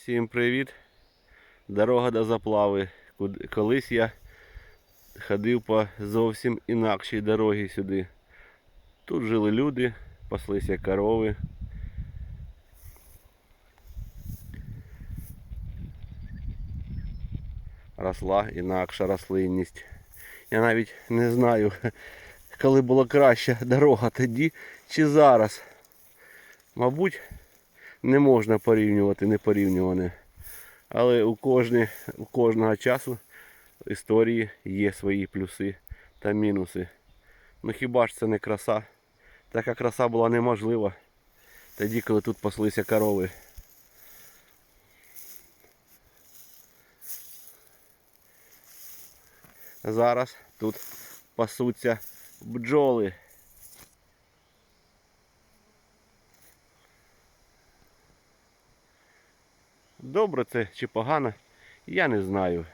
Всім привіт! Дорога до заплави. Колись я ходив по зовсім інакшій дорогі сюди. Тут жили люди, паслися корови. Росла інакша рослинність. Я навіть не знаю, коли була краща дорога тоді чи зараз. Мабуть, не можна порівнювати непорівнюване. Але у, кожні, у кожного часу в історії є свої плюси та мінуси. Ну хіба ж це не краса? Така краса була неможлива тоді, коли тут паслися корови. Зараз тут пасуться бджоли. Добре це чи погано, я не знаю.